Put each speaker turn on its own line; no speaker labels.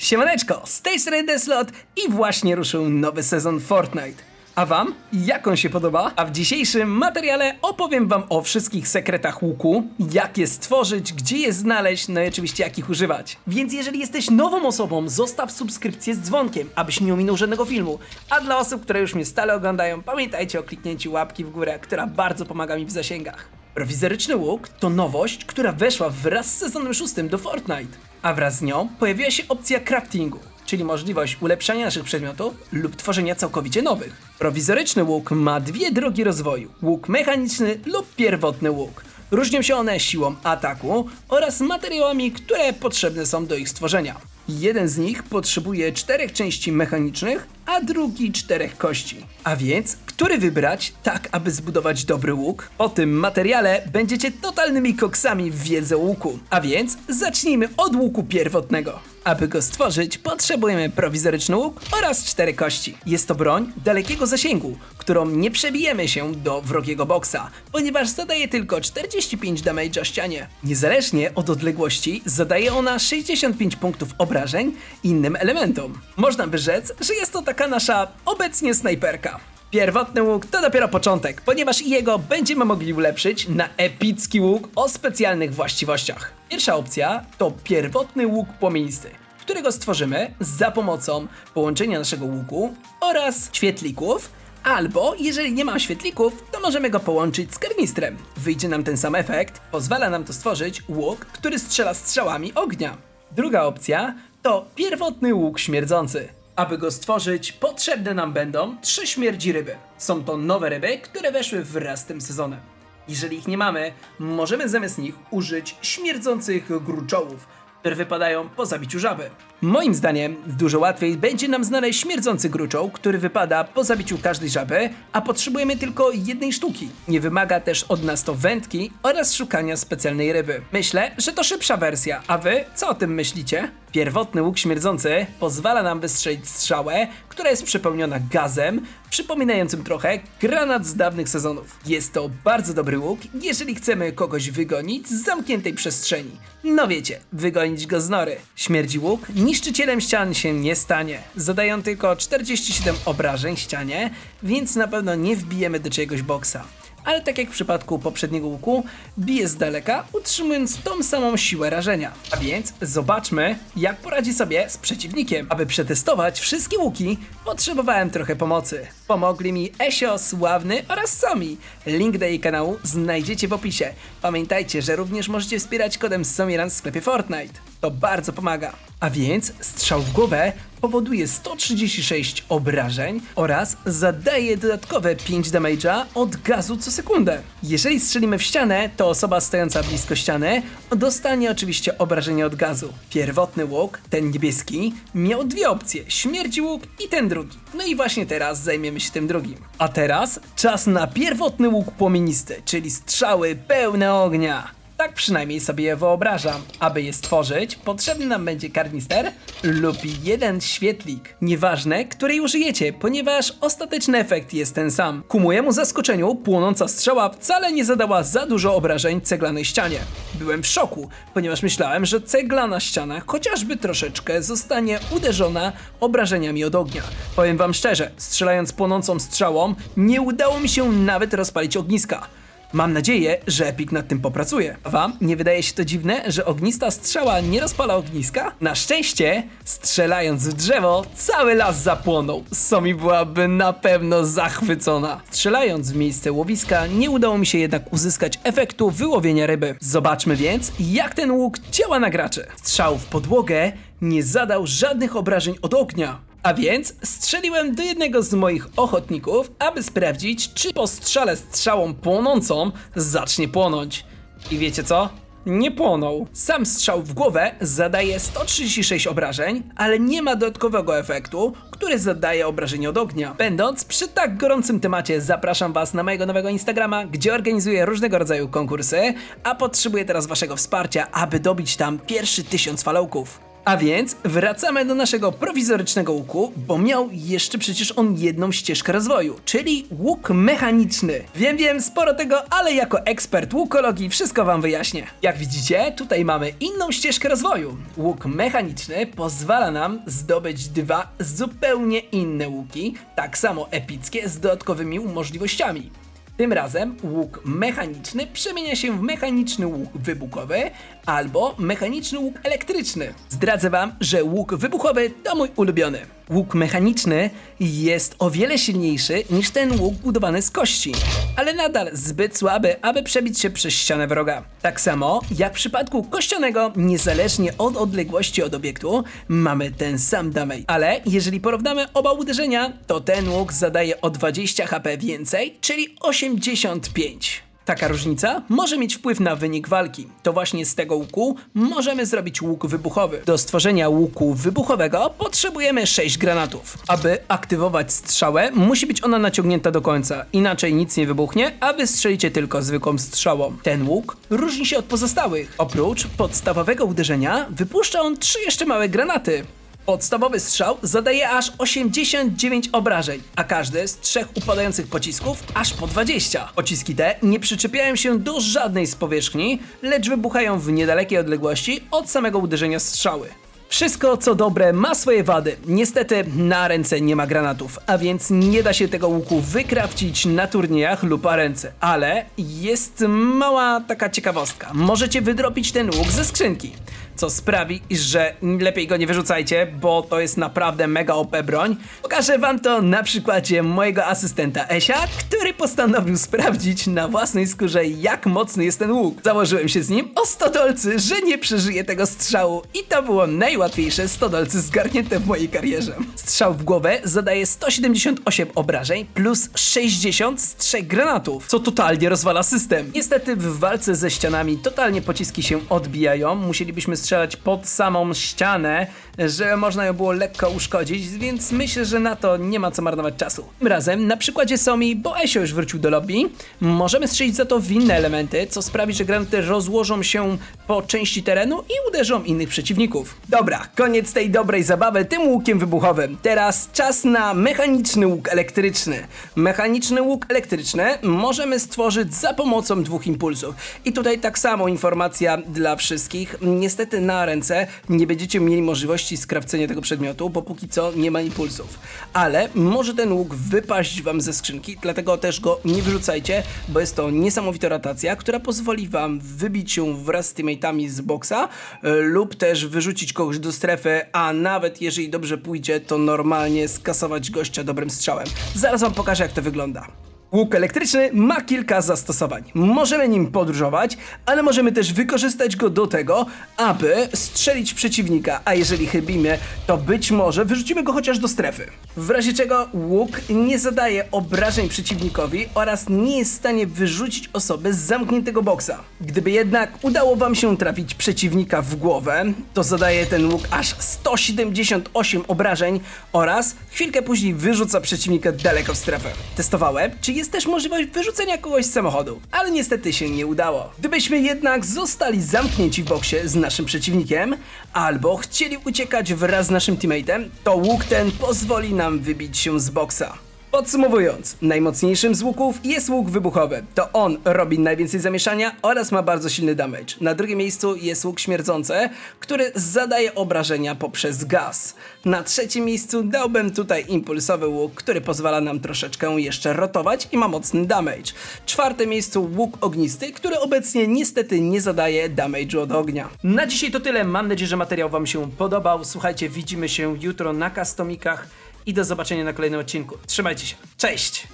Siemaneczko, z tej strony Deslot i właśnie ruszył nowy sezon Fortnite. A wam? Jak on się podoba? A w dzisiejszym materiale opowiem wam o wszystkich sekretach łuku, jak je stworzyć, gdzie je znaleźć, no i oczywiście jak ich używać. Więc jeżeli jesteś nową osobą, zostaw subskrypcję z dzwonkiem, abyś nie ominął żadnego filmu. A dla osób, które już mnie stale oglądają, pamiętajcie o kliknięciu łapki w górę, która bardzo pomaga mi w zasięgach. Prowizoryczny łuk to nowość, która weszła wraz z sezonem szóstym do Fortnite, a wraz z nią pojawiła się opcja craftingu, czyli możliwość ulepszania naszych przedmiotów lub tworzenia całkowicie nowych. Prowizoryczny łuk ma dwie drogi rozwoju: łuk mechaniczny lub pierwotny łuk. Różnią się one siłą ataku oraz materiałami, które potrzebne są do ich stworzenia. Jeden z nich potrzebuje czterech części mechanicznych, a drugi czterech kości. A więc, który wybrać, tak aby zbudować dobry łuk? O tym materiale będziecie totalnymi koksami w wiedzę o łuku. A więc, zacznijmy od łuku pierwotnego. Aby go stworzyć, potrzebujemy prowizoryczny łuk oraz cztery kości. Jest to broń dalekiego zasięgu, którą nie przebijemy się do wrogiego boksa, ponieważ zadaje tylko 45 damage'a ścianie. Niezależnie od odległości, zadaje ona 65 punktów obrażeń innym elementom. Można by rzec, że jest to taka nasza obecnie snajperka. Pierwotny łuk to dopiero początek, ponieważ jego będziemy mogli ulepszyć na epicki łuk o specjalnych właściwościach. Pierwsza opcja to pierwotny łuk płomienisty, którego stworzymy za pomocą połączenia naszego łuku oraz świetlików, albo jeżeli nie mam świetlików, to możemy go połączyć z karnistrem. Wyjdzie nam ten sam efekt, pozwala nam to stworzyć łuk, który strzela strzałami ognia. Druga opcja to pierwotny łuk śmierdzący. Aby go stworzyć, potrzebne nam będą trzy śmierdzi ryby. Są to nowe ryby, które weszły wraz z tym sezonem. Jeżeli ich nie mamy, możemy zamiast nich użyć śmierdzących gruczołów, które wypadają po zabiciu żaby. Moim zdaniem dużo łatwiej będzie nam znaleźć śmierdzący gruczoł, który wypada po zabiciu każdej żaby, a potrzebujemy tylko jednej sztuki. Nie wymaga też od nas to wędki oraz szukania specjalnej ryby. Myślę, że to szybsza wersja, a wy co o tym myślicie? Pierwotny łuk śmierdzący pozwala nam wystrzelić strzałę, która jest przepełniona gazem, przypominającym trochę granat z dawnych sezonów. Jest to bardzo dobry łuk, jeżeli chcemy kogoś wygonić z zamkniętej przestrzeni. No wiecie, wygonić go z nory. Śmierdzi łuk niszczycielem ścian się nie stanie. Zadają tylko 47 obrażeń ścianie, więc na pewno nie wbijemy do czyjegoś boksa ale tak jak w przypadku poprzedniego łuku, bije z daleka, utrzymując tą samą siłę rażenia. A więc zobaczmy, jak poradzi sobie z przeciwnikiem. Aby przetestować wszystkie łuki, potrzebowałem trochę pomocy. Pomogli mi Esio, Sławny oraz Somi. Link do jej kanału znajdziecie w opisie. Pamiętajcie, że również możecie wspierać kodem Somiran w sklepie Fortnite. To bardzo pomaga. A więc strzał w głowę powoduje 136 obrażeń oraz zadaje dodatkowe 5 damage'a od gazu co sekundę. Jeżeli strzelimy w ścianę, to osoba stojąca blisko ściany dostanie oczywiście obrażenie od gazu. Pierwotny łuk, ten niebieski, miał dwie opcje, śmierci łuk i ten drugi. No i właśnie teraz zajmiemy się tym drugim. A teraz czas na pierwotny łuk płomienisty, czyli strzały pełne ognia. Tak przynajmniej sobie je wyobrażam. Aby je stworzyć, potrzebny nam będzie karnister lub jeden świetlik. Nieważne, której użyjecie, ponieważ ostateczny efekt jest ten sam. Ku mojemu zaskoczeniu, płonąca strzała wcale nie zadała za dużo obrażeń ceglanej ścianie. Byłem w szoku, ponieważ myślałem, że ceglana ściana chociażby troszeczkę zostanie uderzona obrażeniami od ognia. Powiem wam szczerze, strzelając płonącą strzałą, nie udało mi się nawet rozpalić ogniska. Mam nadzieję, że Epic nad tym popracuje. Wam nie wydaje się to dziwne, że ognista strzała nie rozpala ogniska? Na szczęście, strzelając w drzewo, cały las zapłonął. Somi byłaby na pewno zachwycona. Strzelając w miejsce łowiska, nie udało mi się jednak uzyskać efektu wyłowienia ryby. Zobaczmy więc, jak ten łuk działa na graczy. Strzał w podłogę nie zadał żadnych obrażeń od ognia. A więc strzeliłem do jednego z moich ochotników, aby sprawdzić, czy po strzale strzałą płonącą zacznie płonąć. I wiecie co? Nie płonął. Sam strzał w głowę zadaje 136 obrażeń, ale nie ma dodatkowego efektu, który zadaje obrażenie od ognia. Będąc przy tak gorącym temacie, zapraszam Was na mojego nowego Instagrama, gdzie organizuję różnego rodzaju konkursy, a potrzebuję teraz Waszego wsparcia, aby dobić tam pierwszy tysiąc followków. A więc wracamy do naszego prowizorycznego łuku, bo miał jeszcze przecież on jedną ścieżkę rozwoju, czyli łuk mechaniczny. Wiem, wiem, sporo tego, ale jako ekspert łukologii wszystko wam wyjaśnię. Jak widzicie, tutaj mamy inną ścieżkę rozwoju. Łuk mechaniczny pozwala nam zdobyć dwa zupełnie inne łuki, tak samo epickie z dodatkowymi możliwościami. Tym razem łuk mechaniczny przemienia się w mechaniczny łuk wybuchowy albo mechaniczny łuk elektryczny. Zdradzę wam, że łuk wybuchowy to mój ulubiony. Łuk mechaniczny jest o wiele silniejszy niż ten łuk budowany z kości, ale nadal zbyt słaby, aby przebić się przez ścianę wroga. Tak samo jak w przypadku kościanego, niezależnie od odległości od obiektu, mamy ten sam damage. Ale jeżeli porównamy oba uderzenia, to ten łuk zadaje o 20 HP więcej, czyli 85. Taka różnica może mieć wpływ na wynik walki. To właśnie z tego łuku możemy zrobić łuk wybuchowy. Do stworzenia łuku wybuchowego potrzebujemy 6 granatów. Aby aktywować strzałę, musi być ona naciągnięta do końca, inaczej nic nie wybuchnie, a wy strzelicie tylko zwykłą strzałą. Ten łuk różni się od pozostałych. Oprócz podstawowego uderzenia, wypuszcza on trzy jeszcze małe granaty. Podstawowy strzał zadaje aż 89 obrażeń, a każdy z trzech upadających pocisków aż po 20. Pociski te nie przyczepiają się do żadnej z powierzchni, lecz wybuchają w niedalekiej odległości od samego uderzenia strzały. Wszystko co dobre ma swoje wady. Niestety na ręce nie ma granatów, a więc nie da się tego łuku wykrawcić na turniejach lub ręce. Ale jest mała taka ciekawostka. Możecie wydropić ten łuk ze skrzynki. Co sprawi, że lepiej go nie wyrzucajcie, bo to jest naprawdę mega OP broń. Pokażę wam to na przykładzie mojego asystenta Esia, który postanowił sprawdzić na własnej skórze jak mocny jest ten łuk. Założyłem się z nim o 100 dolcy, że nie przeżyje tego strzału i to było najłatwiejsze 100 dolcy zgarnięte w mojej karierze. Strzał w głowę zadaje 178 obrażeń plus 60 z granatów, co totalnie rozwala system. Niestety w walce ze ścianami totalnie pociski się odbijają, musielibyśmy strzelać pod samą ścianę, że można ją było lekko uszkodzić, więc myślę, że na to nie ma co marnować czasu. Tym razem na przykładzie Somi, bo Esio już wrócił do lobby, możemy strzelić za to w inne elementy, co sprawi, że granaty rozłożą się po części terenu i uderzą innych przeciwników. Dobra, koniec tej dobrej zabawy tym łukiem wybuchowym. Teraz czas na mechaniczny łuk elektryczny. Mechaniczny łuk elektryczny możemy stworzyć za pomocą dwóch impulsów. I tutaj tak samo informacja dla wszystkich. Niestety na ręce nie będziecie mieli możliwości skrawcenia tego przedmiotu, bo póki co nie ma impulsów. Ale może ten łuk wypaść wam ze skrzynki, dlatego też go nie wyrzucajcie, bo jest to niesamowita rotacja, która pozwoli wam wybić się wraz z teammate'ami z boksa e, lub też wyrzucić kogoś do strefy, a nawet jeżeli dobrze pójdzie, to normalnie skasować gościa dobrym strzałem. Zaraz wam pokażę jak to wygląda. Łuk elektryczny ma kilka zastosowań. Możemy nim podróżować, ale możemy też wykorzystać go do tego, aby strzelić przeciwnika, a jeżeli chybimy, to być może wyrzucimy go chociaż do strefy. W razie czego łuk nie zadaje obrażeń przeciwnikowi oraz nie jest w stanie wyrzucić osoby z zamkniętego boksa. Gdyby jednak udało wam się trafić przeciwnika w głowę, to zadaje ten łuk aż 178 obrażeń oraz chwilkę później wyrzuca przeciwnika daleko w strefę. Testowałem, czy jest też możliwość wyrzucenia kogoś z samochodu, ale niestety się nie udało. Gdybyśmy jednak zostali zamknięci w boksie z naszym przeciwnikiem, albo chcieli uciekać wraz z naszym teammateem, to łuk ten pozwoli nam wybić się z boksa. Podsumowując, najmocniejszym z łuków jest łuk wybuchowy. To on robi najwięcej zamieszania oraz ma bardzo silny damage. Na drugim miejscu jest łuk śmierdzący, który zadaje obrażenia poprzez gaz. Na trzecim miejscu dałbym tutaj impulsowy łuk, który pozwala nam troszeczkę jeszcze rotować i ma mocny damage. Czwarte miejscu łuk ognisty, który obecnie niestety nie zadaje damage'u od ognia. Na dzisiaj to tyle. Mam nadzieję, że materiał Wam się podobał. Słuchajcie, widzimy się jutro na Customikach i do zobaczenia na kolejnym odcinku. Trzymajcie się. Cześć!